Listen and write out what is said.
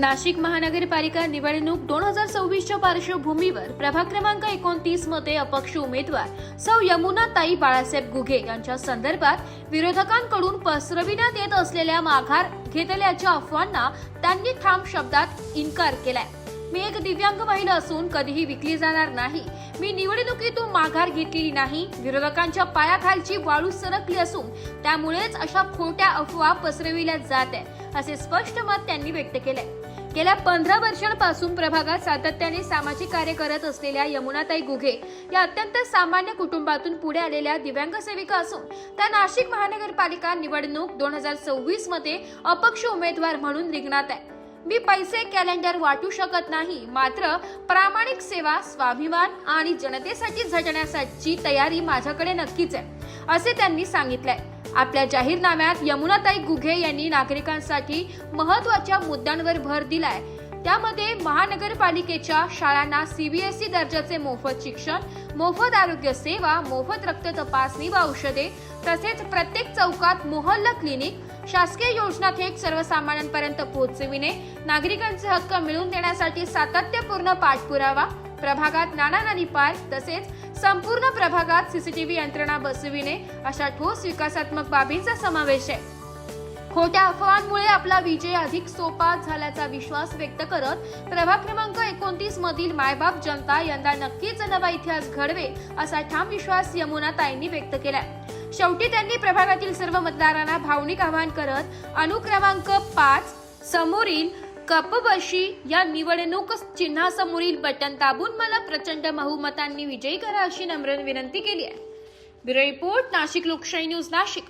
नाशिक महानगरपालिका निवडणूक दोन हजार सव्वीसच्या पार्श्वभूमीवर प्रभाग क्रमांक एकोणतीसमध्ये अपक्ष उमेदवार सौ यमुनाताई बाळासाहेब गुघे यांच्या संदर्भात विरोधकांकडून पसरविण्यात येत असलेल्या माघार घेतल्याच्या अफवांना त्यांनी ठाम शब्दात इन्कार केलाय. मी एक दिव्यांग महिला असून कधीही विकली जाणार नाही. मी निवडणुकीतून माघार घेतलेली नाही. विरोधकांच्या पायाखालची वाळू सरकली असून त्यामुळेच अशा खोट्या अफवा पसरविल्या जात आहे असे स्पष्ट मत त्यांनी व्यक्त केले गेल्या पंधरा वर्षांपासून प्रभागात सातत्याने सामाजिक कार्य करत असलेल्या यमुनाताई गुघे या अत्यंत सामान्य कुटुंबातून पुढे आलेल्या दिव्यांग सेविका असून त्या नाशिक महानगरपालिका निवडणूक दोन हजार सव्वीसमध्ये अपक्ष उमेदवार म्हणून रिंगणात आहे मी पैसे कॅलेंडर वाटू शकत नाही मात्र प्रामाणिक सेवा स्वाभिमान आणि जनतेसाठी झटण्यासाठी तयारी माझ्याकडे नक्कीच आहे असे त्यांनी सांगितलंय. आपल्या जाहीरनाम्यात यमुनाताई गुघे यांनी नागरिकांसाठी महत्त्वाच्या मुद्द्यांवर भर दिलाय. त्यामध्ये महानगरपालिकेच्या शाळांना सीबीएसई दर्जाचे मोफत शिक्षण मोफत आरोग्य सेवा मोफत रक्त तपासणी व औषधे तसेच प्रत्येक चौकात मोहल्ला क्लिनिक शासकीय योजना थेट सर्वसामान्यांपर्यंत पोहोचविणे नागरिकांचे हक्क मिळवून देण्यासाठी सातत्यपूर्ण पाठपुरावा प्रभागात नाना नानी पार्क तसेच संपूर्ण प्रभागात सीसीटीव्ही यंत्रणा बसविणे अशा ठोस विकासात्मक बाबींचा समावेश आहे. खोट्या अफवांमुळे आपला विजय अधिक सोपा झाल्याचा विश्वास व्यक्त करत प्रभाग क्रमांक एकोणतीस मधील मायबाप जनता यंदा नक्कीच नवा इतिहास घडवे असा ठाम विश्वास यमुना ताईंनी व्यक्त केलाय. शेवटी त्यांनी प्रभागातील सर्व मतदारांना भावनिक आवाहन करत अनुक्रमांक पाच समोरील कपबशी या निवडणूक चिन्हासमोरील बटन दाबून मला प्रचंड बहुमतांनी विजयी करा अशी नम्र विनंती केली आहे. ब्युरो रिपोर्ट नाशिक लोकशाही न्यूज नाशिक.